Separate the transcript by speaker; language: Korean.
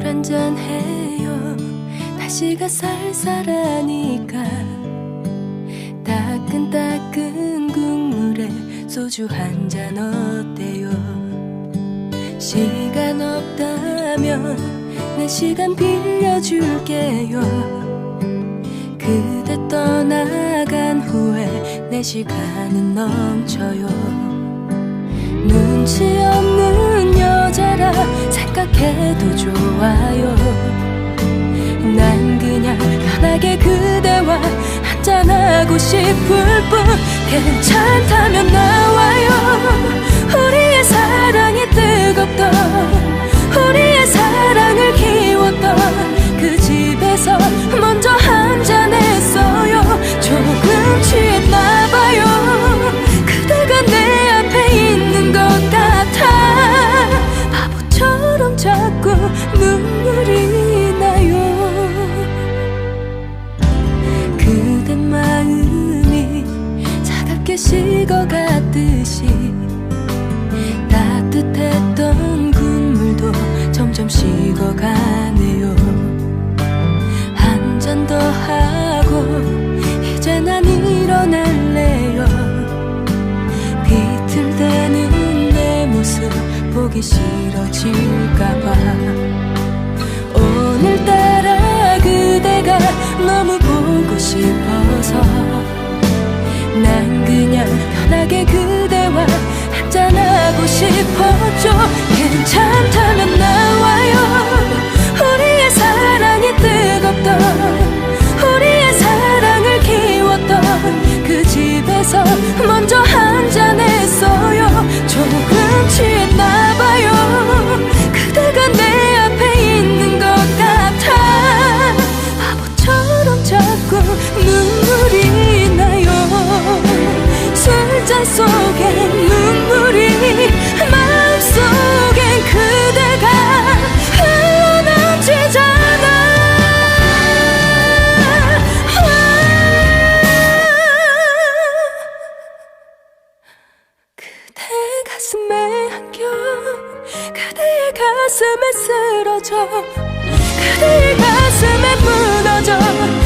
Speaker 1: 어때요. 날씨가 쌀쌀하니까. 따끈따끈 국물에 소주 한잔 어때요? 시간 없다면 내 시간 빌려줄게요. 그대 떠나간 후에 내 시간은 넘쳐요. 눈치 없는 여자라 생각해도 좋아요. 난 그냥 편하게 그대와 한잔하고 싶을 뿐 괜찮다면 나와요. 우리의 사랑이 뜨 식어갔듯이 따뜻했던 국물도 점점 식어가네요. 한 잔 더 하고 이제 난 일어날래요. 비틀대는 내 모습 보기 싫어질까봐 그대와 한잔하고 싶었죠 괜찮다면 나와요. 우리의 사랑이 뜨겁던 우리의 사랑을 키웠던 그 집에서 먼저 가슴에 쓰러져. 그대의 가슴에 무너져